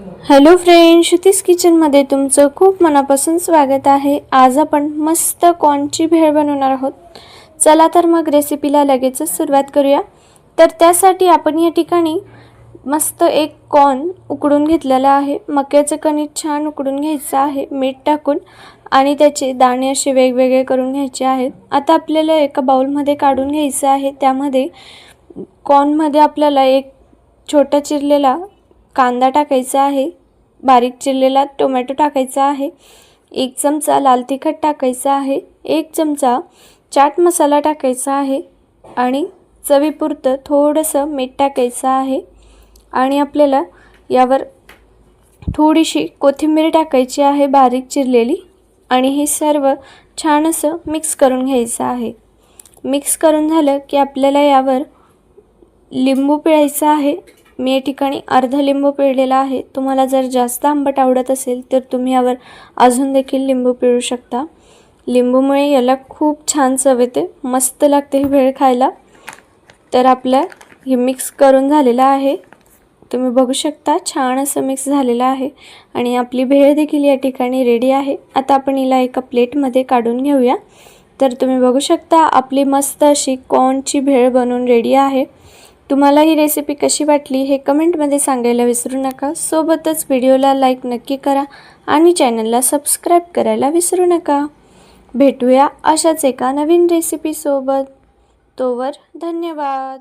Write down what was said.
Hello friend Shruti's किचनमध्ये तुमचं खूप मनापासून स्वागत आहे. आज आपण मस्त कॉर्नची भेळ बनवणार आहोत. चला तर मग रेसिपीला लगेचच सुरुवात करूया. तर त्यासाठी आपण या ठिकाणी मस्त एक कॉर्न उकडून घेतलेला आहे. मक्याचं कणिक छान उकडून घ्यायचं आहे. मीठ टाकून आणि त्याचे दाणे असे वेगवेगळे करून घ्यायचे आहेत. आता आपल्याला एका बाउलमध्ये काढून घ्यायचं आहे. त्यामध्ये कॉर्नमध्ये आपल्याला एक छोटा चिरलेला कांदा टाकायचा आहे. बारीक चिरलेला टोमॅटो टाकायचा आहे. एक चमचा लाल तिखट टाकायचा आहे. एक चमचा चाट मसाला टाकायचा आहे. आणि चवीपुरतं थोडंसं मीठ टाकायचं आहे. आणि आपल्याला यावर थोडीशी कोथिंबीर टाकायची आहे बारीक चिरलेली. आणि हे सर्व छान असं मिक्स करून घ्यायचं आहे. मिक्स करून झालं की आपल्याला यावर लिंबू पिळायचं आहे. मी या ठिकाणी अर्धा लिंबू पिळलेला आहे. तुम्हाला जर जास्त आंबट आवडत असेल तर तुम्ही यावर अजून देखील लिंबू पिळू शकता. लिंबूमुळे याला खूप छान चव येते. मस्त लागते ही भेळ खायला. तर आपलं हे मिक्स करून झालेलं आहे. तुम्ही बघू शकता छान असं मिक्स झालेलं आहे. आणि आपली भेळ देखील या ठिकाणी रेडी आहे. आता आपण हिला एका प्लेटमध्ये काढून घेऊया. तर तुम्ही बघू शकता आपली मस्त अशी कॉर्नची भेळ बनवून रेडी आहे. तुम्हाला ही रेसिपी कशी वाटली हे कमेंटमध्ये सांगायला विसरू नका. सोबतच व्हिडिओला लाईक नक्की करा आणि चॅनलला सबस्क्राईब करायला विसरू नका. भेटूया अशाच एका नवीन रेसिपीसोबत तोवर धन्यवाद.